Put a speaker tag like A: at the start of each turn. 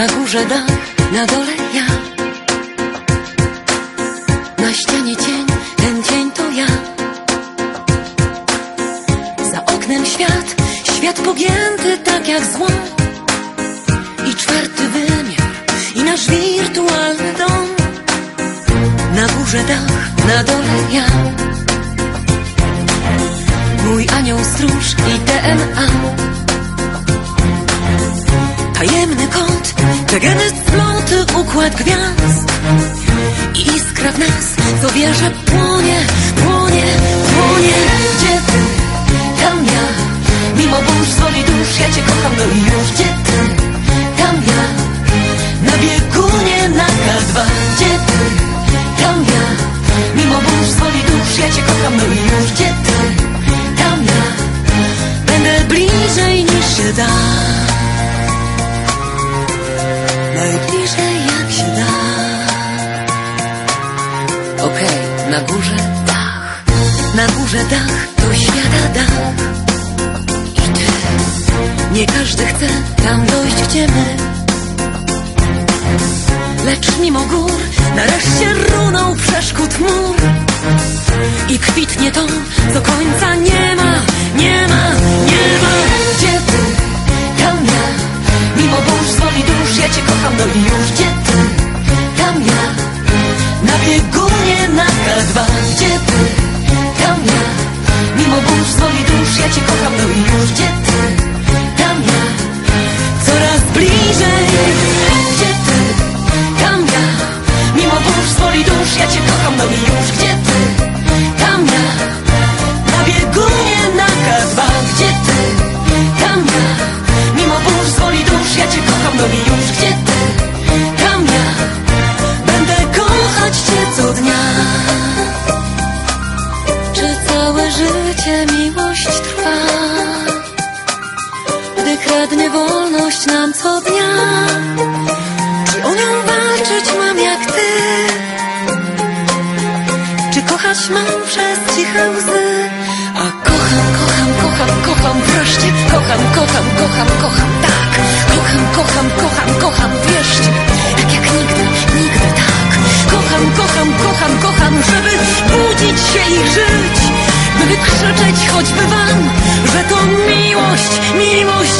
A: Na górze dach, na dole ja. Na ścianie cień, ten cień to ja. Za oknem świat, świat pogięty tak jak zło I czwarty wymiar, i nasz wirtualny dom. Na górze dach, na dole ja. Mój anioł stróż i DNA Tajemny kod, te geny sploty, układ gwiazd I iskra w nas, co wierzę, płonie, płonie, płonie. Gdzie ty, tam ja Mimo burz woli dusz, ja cię kocham, no i już. Gdzie ty, tam ja Na biegunie na K2 Gdzie ty, tam ja Mimo burz woli dusz, ja cię kocham, no i już. Gdzie ty, tam ja Będę bliżej niż się da Najbliżej jak się da. Okej, na górze dach. Na górze dach to świata dach. I ty Nie każdy chce tam dojść gdzie my. Lecz mimo gór Nareszcie runął przeszkód mur już Gdzie ty, tam ja. Na biegunie na K2 Gdzie ty, tam ja. Mimo burz woli dusz, ja cię kocham, no i już Gdzie ty, tam ja. Będę kochać cię co dnia. Czy całe życie miłość trwa? Gdy kradnie wolność nam co dnia mam przez ciche łzy. A kocham, kocham, kocham, kocham wreszcie. Kocham, kocham, kocham, kocham, tak Kocham, kocham, kocham, kocham, wierzcie Tak jak nigdy, nigdy tak. Kocham, kocham, kocham, kocham, żeby budzić się i żyć. By wykrzyczeć choćby wam, że to miłość, miłość